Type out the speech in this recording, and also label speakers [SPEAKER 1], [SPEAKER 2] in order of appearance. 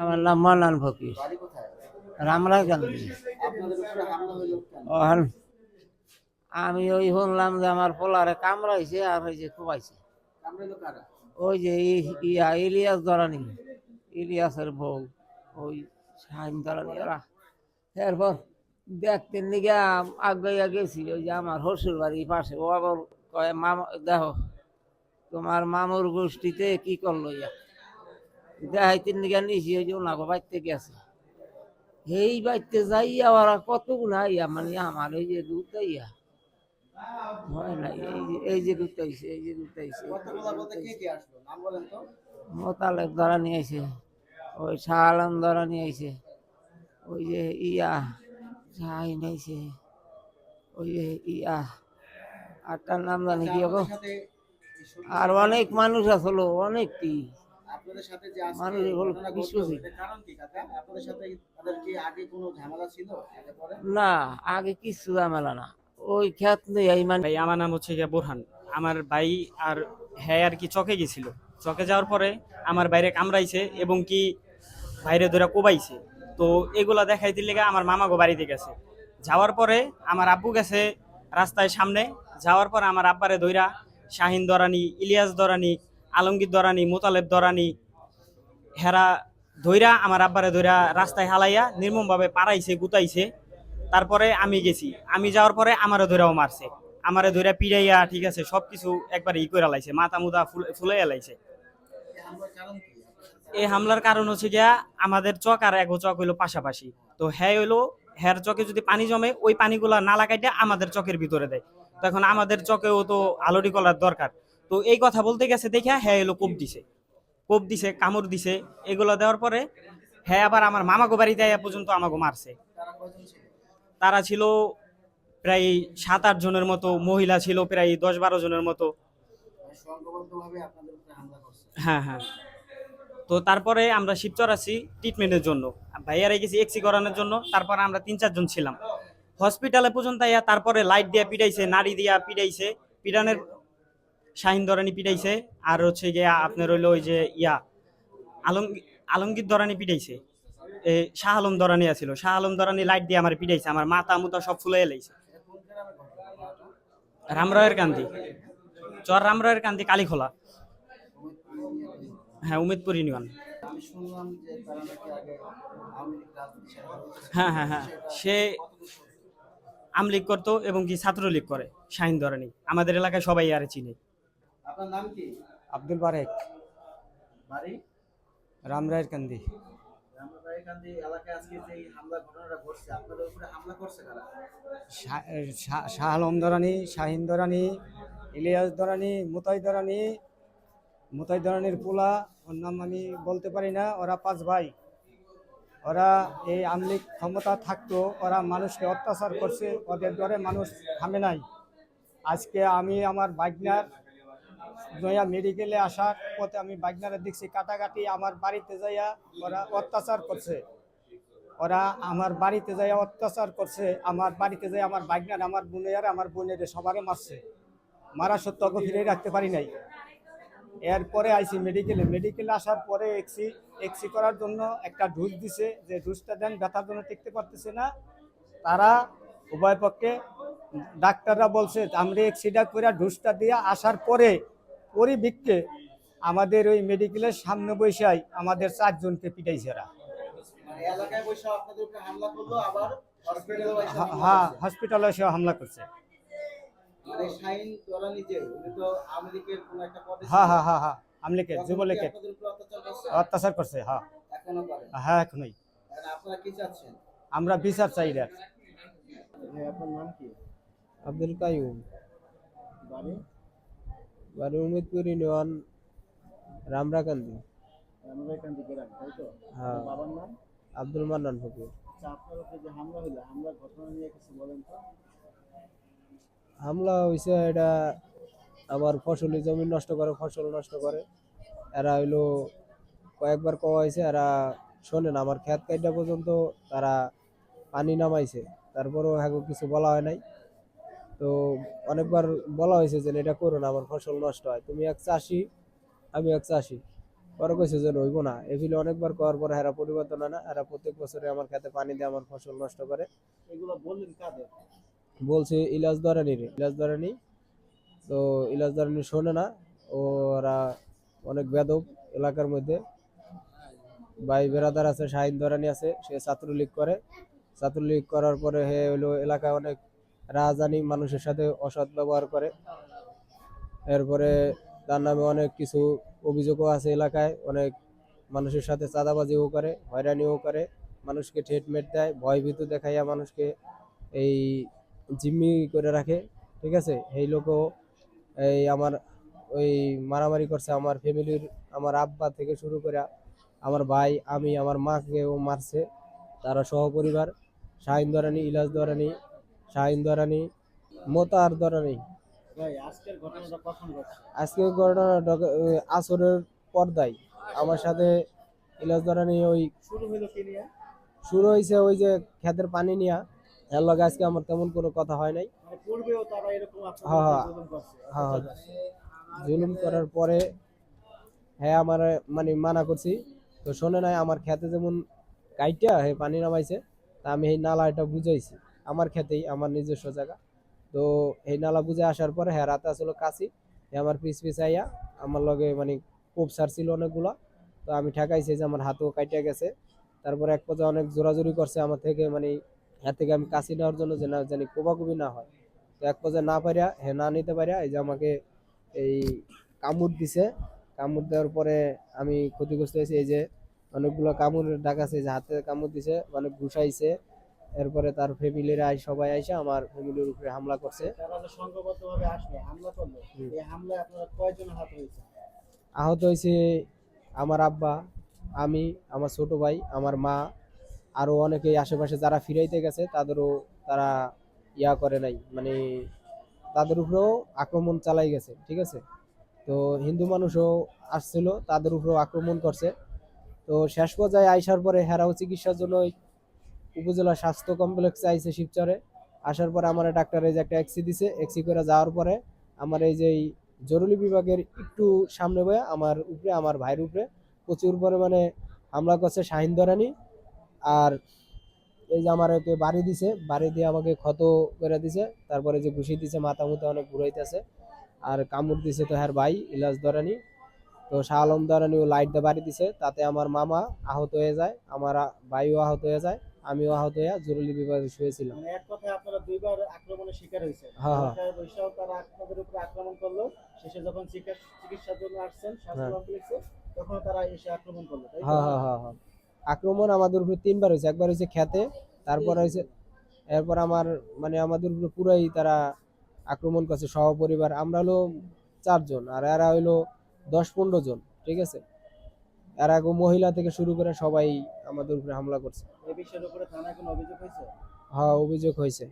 [SPEAKER 1] আমার নাম মান্নান ফকির। রামরা কেন ওখান আমি ওই শুনলাম যে আমার পোলারে কামড়াইছে, আর ওই যে
[SPEAKER 2] কারা
[SPEAKER 1] ওই যে ইয়া ইলিয়াস ধরানি, ইলিয়াসের বউ, ওই শাহিন ধরানি ওরা এরপর দেখতে নিকে আগাইয়া গেছি, ওই যে আমার হসুর বাড়ির পাশে। ও আবার কয়, মামা, দেখো, তোমার মামুর গোষ্ঠীতে কি করল ইয়া? দেখাইতে নিকে নিছি ওই যে ওনাকে বাড়িতে গেছে এই বাড়িতে যাইয়া ওরা কতগুলা ইয়া মানে আমার এই যে দুধ ইয়া হয় না এই যে এই যে দুটাইছে এই যে দুটাইছে
[SPEAKER 2] কতগুলা বলতে কে কে আসলো? নাম বলেন তো।
[SPEAKER 1] মোতালেব ধরা নিয়ে আইছে ওই শাহ আলম ধরা নিয়ে আইছে ওই যে ইয়া শাহিন আইছে ওই যে ইয়া আটটার নাম জানি কি আর অনেক মানুষ আসলো অনেকটি।
[SPEAKER 2] আপনাদের সাথে যে কারণ কি কাকা? আপনাদের সাথে তাদের কি আগে কোনো ঝামেলা ছিল?
[SPEAKER 1] না আগে কিছু ঝামেলা না। ওই খেত নেই
[SPEAKER 3] ভাই আমার নাম হচ্ছে গিয়া বোরহান। আমার ভাই আর হ্যাঁ আর কি চকে গেছিল। চকে যাওয়ার পরে আমার বাইরে কামড়াইছে এবং কি বাইরে ধরে কোবাইছে। তো এগুলা দেখাইতে লেগে আমার মামা গো বাড়িতে গেছে। যাওয়ার পরে আমার আব্বু গেছে রাস্তায় সামনে। যাওয়ার পরে আমার আব্বারে দইরা শাহিন দরানি ইলিয়াস দরানি আলমগীর দরানি, মোতালেব দরানি, হেরা ধইরা, আমার আব্বারে ধইরা রাস্তায় হালাইয়া নির্মমভাবে পাড়াইছে, গুতাইছে। তারপরে আমি গেছি। আমি যাওয়ার পরে আমারও ধৈরাও মারছে। আমারে ধৈরা পিড়াইয়া, ঠিক আছে, সবকিছু একবার ই করে লাইছে, মাথা মুদা ফুল- ফুলাইয়া লাইছে।
[SPEAKER 2] এই হামলার কারণ
[SPEAKER 3] হচ্ছে গিয়া আমাদের চক আর এগো চক হইল পাশাপাশি। তো হ্যাঁ হইল হ্যার চকে যদি পানি জমে, ওই পানিগুলা না লাগাইতে আমাদের চকের ভিতরে দেয়। তখন আমাদের চকেও তো আলোটি করার দরকার। তো এই কথা বলতে গেছে দেখে হ্যাঁ এলো কোপ দিছে। কোপ দিছে, কামড় দিছে, এগুলো দেওয়ার পরে হ্যাঁ আবার আমার মামাগো বাড়িতে আইয়া পর্যন্ত আমাকে মারছে।
[SPEAKER 2] তারা ছিল
[SPEAKER 3] প্রায় সাত, আট জনের মতো, মহিলা ছিল প্রায় দশ, বারো জনের মতো। হ্যাঁ হ্যাঁ। তো তারপরে আমরা শিবচর আছি ট্রিটমেন্টের জন্য। ভাইয়ারে গেছি এক্সি করানোর জন্য, তারপরে আমরা তিন চারজন ছিলাম। হসপিটালে পর্যন্ত তারপরে লাইট দিয়া পিটাইছে, নাড়ি দিয়া পিটাইছে, পিটানের শাহিন দরানি পিটাইছে, আর হচ্ছে গিয়া আপনার হইল ওই যে ইয়া আলমগীর আলমগীর দরানি পিটাইছে। শাহ আলম দরানি আছিল। শাহ আলম দরানি লাইট দিয়ে আমার পিটাইছে, আমার মাথা মুতা সব ফুলাই লাইছে।
[SPEAKER 2] এটা কোন গ্রামে ঘটনা
[SPEAKER 3] রামরায়ের কান্দি। চর রামরায়ের কান্দি, কালীখোলা। হ্যাঁ উমেদপুর ইউনিয়ন। হ্যাঁ হ্যাঁ হ্যাঁ। সে আমলিগ করতো এবং কি ছাত্রলীগ করে, শাহিন দরানি। আমাদের এলাকায় সবাই আর চিনে।
[SPEAKER 2] আপনার নাম কি?
[SPEAKER 4] আব্দুল বারেক।
[SPEAKER 2] বাড়ি?
[SPEAKER 4] রামরায়ের কান্দি
[SPEAKER 2] রামবাড়িকান্দি এলাকায় আজকে যে হামলা ঘটনাটা ঘটছে আপনাদের উপরে হামলা করছে কারা?
[SPEAKER 4] শা- শা- শাহ আলম দরানি শাহিন দরানি ইলিয়াস দরানি মুতাই দরানি মুতাই দরানির পোলা ওর নাম আমি বলতে পারি না ওরা পাঁচ ভাই। ওরা এই আমলিক ক্ষমতা থাকতো ওরা মানুষকে অত্যাচার করছে ওদের দরে মানুষ থামে নাই। আজকে আমি আমার বাইকনার নয়া মেডিকেলে আসার পথে আমি বাইকনারে দেখছি, কাটাকাটি আমার বাড়িতে যাইয়া ওরা অত্যাচার করছে। ওরা আমার বাড়িতে যাইয়া অত্যাচার করছে, আমার বাড়িতে যাই আমার বাইকনার আমার বোনের আমার বোনের সবারও মারছে। মারা সত্য ফিরে রাখতে পারি নাই। এরপরে আইসি মেডিকেলে মেডিকেলে আসার পরে এক্সি এক্সি করার জন্য একটা ডুস দিছে। যে ডুসটা দেন, ব্যথার জন্য টিকতে পারতেছে না। তারা উভয় পক্ষে ডাক্তাররা বলছে, আমরা এক্সিডা করে ডুসটা দিয়ে আসার পরে পরিবিককে আমাদের ওই মেডিকেলের সামনে বৈশাই আমাদের চারজনকে পিটাইছে এরা
[SPEAKER 2] মানে আবার হসপিটালে
[SPEAKER 4] হা- হ্যাঁ হসপিটালে এসে হামলা করছে।
[SPEAKER 2] মানে
[SPEAKER 4] হ্যাঁ হ্যাঁ হ্যাঁ হ্যাঁ আমলিকে
[SPEAKER 2] তখন কি
[SPEAKER 4] যুবলীগে
[SPEAKER 2] আপনাদের উপরে অত্যাচার করছে?
[SPEAKER 4] হ্যাঁ। হ্যাঁ এখনই।
[SPEAKER 2] আর আপনারা কি চাচ্ছেন?
[SPEAKER 4] আমরা বিচার চাই
[SPEAKER 2] আপনার নাম কি?
[SPEAKER 5] আব্দুল কাইম
[SPEAKER 2] বাড়ি
[SPEAKER 5] উমেদপুর ইউনিয়ন রামরাকান্দি।
[SPEAKER 2] রামবাড়িকান্দি গ্রাম তাই তো?
[SPEAKER 5] হ্যাঁ।
[SPEAKER 2] বাবার নাম?
[SPEAKER 5] আব্দুল মান্নান ফকির।
[SPEAKER 2] আপনার উপরে যে হামলা হলো হামলার ঘটনা নিয়ে কিছু বলেন তো।
[SPEAKER 5] হামলা হয়েছে এটা আমার ফসলি জমি নষ্ট করে ফসল নষ্ট করে। এরা হইল কয়েকবার কওয়া হয়েছে এরা শোনেন আমার খেত কাইটা পর্যন্ত তারা পানি নামাইছে। তারপরেও হ্যাঁ কিছু বলা হয় নাই। তো অনেকবার বলা হয়েছে যে এটা করো না আমার ফসল নষ্ট হয়। তুমি এক চাষি আমি এক চাষি। পরে কইছে যে রইব না। এগুলো অনেকবার করার পর এরা পরিবর্তন হয় না। এরা প্রত্যেক বছরে আমার খেতে পানি দিয়ে আমার ফসল নষ্ট করে।
[SPEAKER 2] এগুলো বললেন কাদের?
[SPEAKER 5] বলছে ইলাজ ধরানি রে ইলাজ ধরানি। তো ইলাজ ধরানি শোনে না। ওরা অনেক বেদব এলাকার মধ্যে। ভাই বেরাদার আছে শাহিন ধরানি আছে সে ছাত্রলীগ করে। ছাত্রলীগ করার পরে হে হলো এলাকায় অনেক রাজধানী মানুষের সাথে অসৎ ব্যবহার করে। এরপরে তার নামে অনেক কিছু অভিযোগও আছে এলাকায়, অনেক মানুষের সাথে চাঁদাবাজিও করে, হয়রানিও করে, মানুষকে ট্রিটমেন্ট দেয়, ভয়ভীত দেখাইয়া মানুষকে এই জিম্মি করে রাখে, ঠিক আছে? এই লোকও এই আমার ওই মারামারি করছে আমার ফ্যামিলির, আমার আব্বা থেকে শুরু করে আমার ভাই, আমি, আমার মাকেও মারছে, তারা সহপরিবার, শাহিন দরানি ইলাজ দরানি শাহিন দরানি মোতার দরানি।
[SPEAKER 2] ঘটনাটা
[SPEAKER 5] আজকে ঘটনা আসরের পর্দায়। আমার সাথে ইলাজ দরানি ওই
[SPEAKER 2] শুরু হইল
[SPEAKER 5] শুরু হয়েছে ওই যে ক্ষেতের পানি নিয়া। এর লগে আজকে আমার তেমন কোনো কথা হয় নাই।
[SPEAKER 2] মানে
[SPEAKER 5] হ্যাঁ, হ্যাঁ।
[SPEAKER 2] উপর জুলুম করছে।
[SPEAKER 5] হ্যাঁ জুলুম করার পরে হ্যাঁ আমার মানে মানা করছি। তো শোনে নাই আমার খেতে যেমন কাইটা হে পানি নামাইছে তা আমি এই নালাটা বুঝাইছি। আমার খেতেই, আমার নিজস্ব জায়গা। তো এই নালা বুঝে আসার পরে হ্যাঁ রাতে আসলে কাছি আমার পিস পিস আইয়া আমার লগে মানে কোপ ছিল অনেকগুলা। তো আমি ঠেকাইছি যে আমার হাতও কাটিয়া গেছে। তারপরে এক পর্যায়ে অনেক জোরাজুরি করছে আমার থেকে মানে এর থেকে আমি কাশি নেওয়ার জন্য যে না, জানি কোবাকুবি না হয়। তো এক পর্যায়ে না পারিয়া হে না নিতে পারিয়া এই যে আমাকে এই কামড় দিছে। কামড় দেওয়ার পরে আমি ক্ষতিগ্রস্ত হয়েছি। এই যে অনেকগুলো কামড়ের ডাক আছে, যে হাতে কামড় দিছে মানে ঘুষাইছে। এরপরে তার ফ্যামিলিরা আই সবাই আইসা আমার ফ্যামিলির উপরে হামলা করছে।
[SPEAKER 2] তারা যে সংঘবদ্ধ ভাবে আসলো হামলা করল। এই হামলায় আপনারা কয়জন আহত হয়েছে
[SPEAKER 5] আহত হয়েছে আমার আব্বা আমি আমার ছোট ভাই আমার মা আরও অনেকেই আশেপাশে যারা ফিরাইতে গেছে তাদেরও তারা ইয়া করে নাই। মানে তাদের উপরেও আক্রমণ চালাই গেছে ঠিক আছে? তো হিন্দু মানুষও আসছিল তাদের উপরেও আক্রমণ করছে। তো শেষ পর্যায়ে আইসার পরে হেরাও চিকিৎসার জন্য উপজেলা স্বাস্থ্য কমপ্লেক্সে আইছে শিবচরে। আসার পরে আমার ডাক্তার এই যে একটা এক্সি দিছে। এক্সি করে যাওয়ার পরে আমার এই যে জরুরি বিভাগের একটু সামনে বয়ে আমার উপরে, আমার ভাইয়ের উপরে প্রচুর পরিমাণে হামলা করছে শাহিন দরানি। আর এই যে আমার একে বাড়ি দিছে, বাড়ি দিয়ে আমাকে ক্ষত করে দিছে। তারপরে যে ঘুষি দিছে, মাথা মুথা অনেক ঘুরাইতেছে। আর কামড় দিছে তো হ্যার ভাই, ইলাজ দরানি। তো শাহ আলম দরানিও লাইট দিয়ে বাড়ি দিছে, তাতে আমার মামা আহত হয়ে যায়, আমার ভাইও আহত হয়ে যায়। আমিও আহত হয়ে জরুরি বিভাগে শুয়েছিলাম।
[SPEAKER 2] মানে এক কথায় আপনারা দুইবার আক্রমণের শিকার হয়েছে
[SPEAKER 5] হ্যাঁ, হ্যাঁ।
[SPEAKER 2] এলাকায় তারা আপনাদের উপরে আক্রমণ করল। শেষে যখন চিকিৎসার জন্য আসছেন স্বাস্থ্য
[SPEAKER 5] হ্যাঁ।
[SPEAKER 2] কমপ্লেক্সে তখন তারা এসে আক্রমণ করল
[SPEAKER 5] হ্যাঁ হ্যাঁ হ্যাঁ হ্যাঁ। আক্রমণ আমাদের উপরে তিনবার হয়েছে। একবার হয়েছে খেতে তারপর হয়েছে এরপর আমার মানে আমাদের উপরে পুরাই তারা আক্রমণ করছে সহপরিবার। আমরা হলো চারজন আর এরা হইল দশ পনেরো জন ঠিক আছে? এরা মহিলা থেকে শুরু করে সবাই আমাদের উপরে হামলা করছে।
[SPEAKER 2] এই বিষয়ের উপরে থানায় কোনো অভিযোগ হয়েছে?
[SPEAKER 5] হ্যাঁ অভিযোগ হয়েছে।